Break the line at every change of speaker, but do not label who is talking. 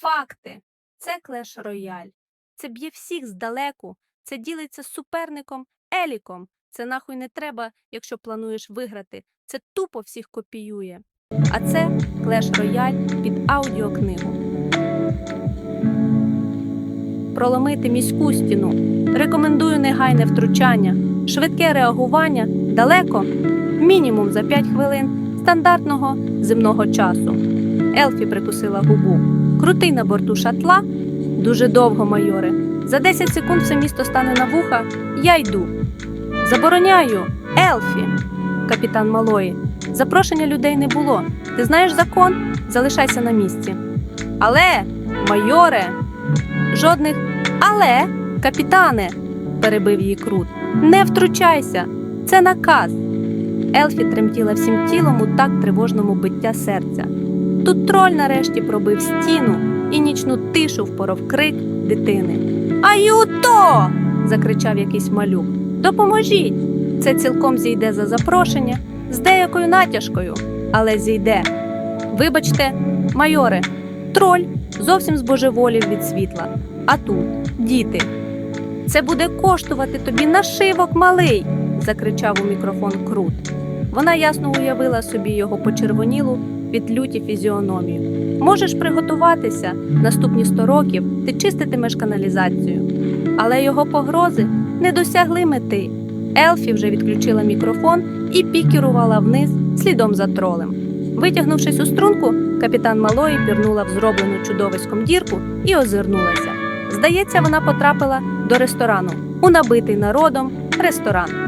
Факти. Це клеш рояль. Це б'є всіх здалеку. Це ділиться з суперником Еліком. Це нахуй не треба, якщо плануєш виграти. Це тупо всіх копіює. А це клеш рояль під аудіокнигу. Проломити міську стіну. Рекомендую негайне втручання, швидке реагування далеко, мінімум за 5 хвилин стандартного земного часу. Елфі прикусила губу. Крутий на борту шатла. Дуже довго, майоре. За 10 секунд все місто стане на вуха. Я йду. Забороняю, Елфі, капітан Малої. Запрошення людей не було. Ти знаєш закон? Залишайся на місці. Але, майоре, жодних але, капітане, перебив її Крут. Не втручайся. Це наказ. Елфі тремтіла всім тілом у так тривожному биття серця. Тут троль нарешті пробив стіну і нічну тишу впоров крик дитини. Аюто! закричав якийсь малюк. Допоможіть! Це цілком зійде за запрошення з деякою натяжкою, але зійде. Вибачте, майоре, троль зовсім збожеволів від світла. А тут діти. Це буде коштувати тобі нашивок малий, закричав у мікрофон Крут. Вона ясно уявила собі його почервонілу від люті фізіономію. Можеш приготуватися наступні 100 років ти чиститимеш каналізацію. Але його погрози не досягли мети. Елфі вже відключила мікрофон і пікерувала вниз слідом за тролем. Витягнувшись у струнку, капітан Малої пірнула в зроблену чудовиськом дірку і озирнулася. Здається, вона потрапила до ресторану у набитий народом ресторан.